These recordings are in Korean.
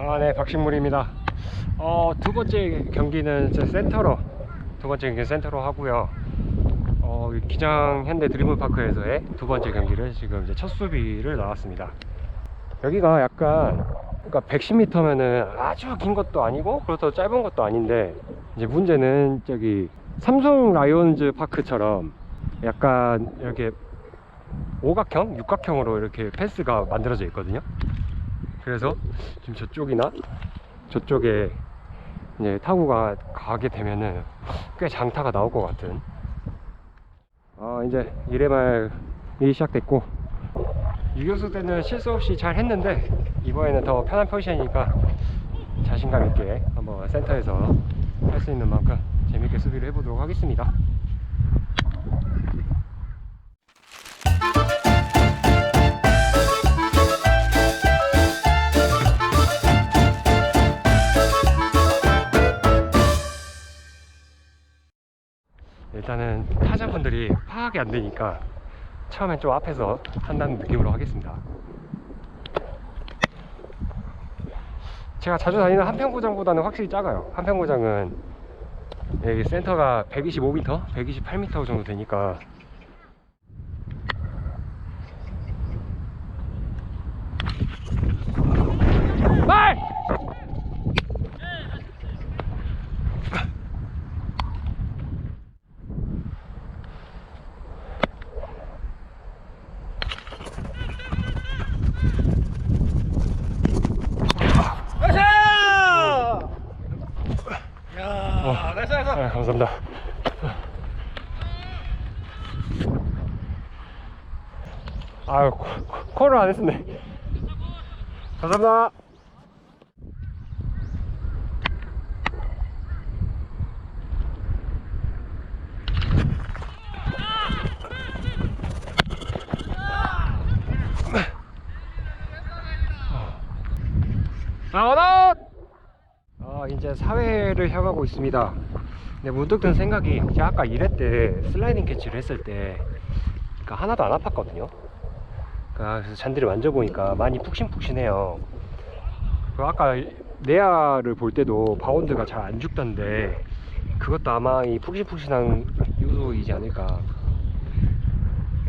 아, 네, 박신물입니다. 어, 두 번째 경기는 제 센터로, 두 번째 경기 센터로 하고요. 어, 이 기장 현대 드리블파크에서의 두 번째 경기를 지금 이제 첫 수비를 나왔습니다. 여기가 약간, 그러니까 110m면은 아주 긴 것도 아니고, 그렇다고 짧은 것도 아닌데, 이제 문제는 저기 삼성 라이온즈 파크처럼 약간 이렇게 오각형, 육각형으로 이렇게 펜스가 만들어져 있거든요. 그래서 지금 저쪽이나 저쪽에 이제 타구가 가게 되면은 꽤 장타가 나올 것 같은. 아 이제 1회 말이 시작됐고 유격수 때는 실수 없이 잘 했는데 이번에는 더 편한 포지션이니까 자신감 있게 한번 센터에서 할 수 있는 만큼 재밌게 수비를 해보도록 하겠습니다. 일단은 타자분들이 파악이 안 되니까 처음엔 좀 앞에서 한다는 느낌으로 하겠습니다. 제가 자주 다니는 한평구장보다는 확실히 작아요. 한평구장은 여기 센터가 125m, 128m 정도 되니까 말! 야, 나이스 나이스. 아, 감사합니다. 아유, 코- 코- 콜을 안 했었네. 감사합니다. 아웃! 아, 이제 사회를 향하고 있습니다. 근데 문득 든 생각이 제가 아까 일할 때 슬라이딩 캐치를 했을 때 그러니까 하나도 안 아팠거든요. 그러니까 그래서 잔디를 만져보니까 많이 푹신푹신해요. 그 아까 내야를 볼 때도 바운드가 잘 안 죽던데 그것도 아마 이 푹신푹신한 요소이지 않을까.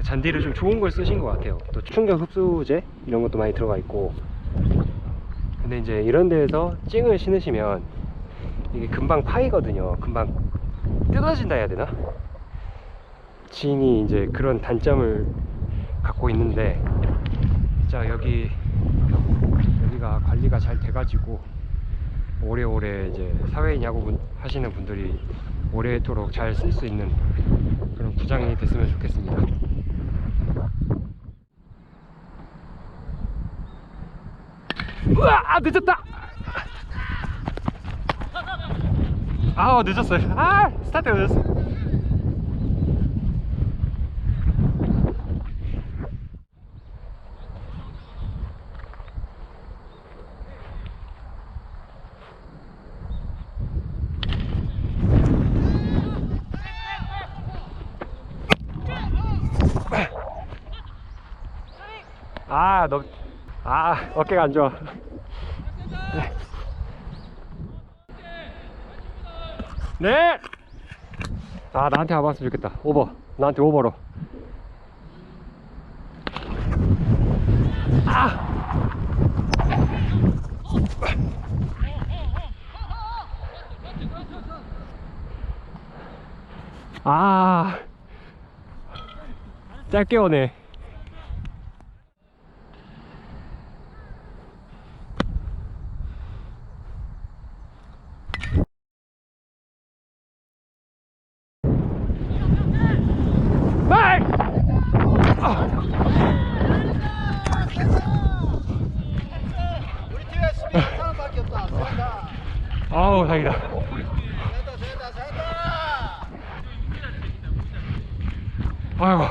잔디를 좀 좋은 걸 쓰신 것 같아요. 또 충격 흡수제 이런 것도 많이 들어가 있고. 근데 이제 이런 데에서 찡을 신으시면 이게 금방 파이거든요. 금방 뜯어진다 해야 되나? 진이 이제 그런 단점을 갖고 있는데 자 여기 여기가 관리가 잘 돼가지고 오래오래 이제 사회인 야구 분- 하시는 분들이 오래도록 잘 쓸 수 있는 그런 구장이 됐으면 좋겠습니다. 우와 아, 늦었다. 아 늦었어요. 아 스타트가 늦었어. 아, 너, 아, 어깨가 안 좋아. 네! 아, 나한테 와봤으면 좋겠다. 오버. 나한테 오버로. 아! 아, 짧게 오네. 말! 우리 팀에 수비 사람밖에 없다. 잘한다. 잘한다. 아이고.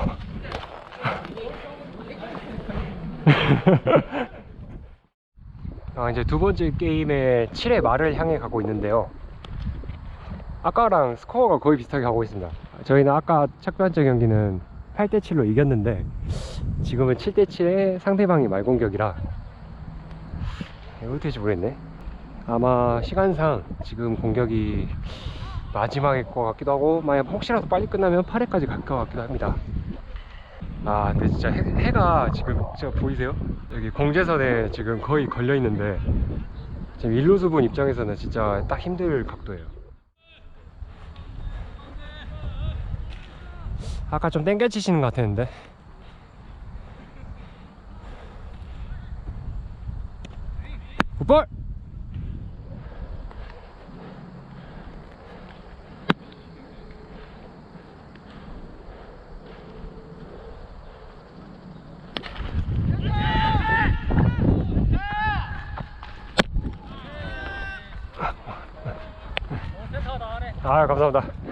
아, 이제 두 번째 게임의 7회 말을 향해 가고 있는데요. 아까랑 스코어가 거의 비슷하게 가고 있습니다. 저희는 아까 첫 번째 경기는 8대7로 이겼는데 지금은 7대7에 상대방이 말공격이라 어떻게 될지 모르겠네. 아마 시간상 지금 공격이 마지막일 것 같기도 하고 만약 혹시라도 빨리 끝나면 8회까지 갈 것 같기도 합니다. 아 근데 진짜 해, 가 지금 진짜 보이세요? 여기 공제선에 지금 거의 걸려 있는데 지금 일루수분 입장에서는 진짜 딱 힘들 각도예요. 아까 좀 땡겨치시는 것 같았는데 굿볼! 아 감사합니다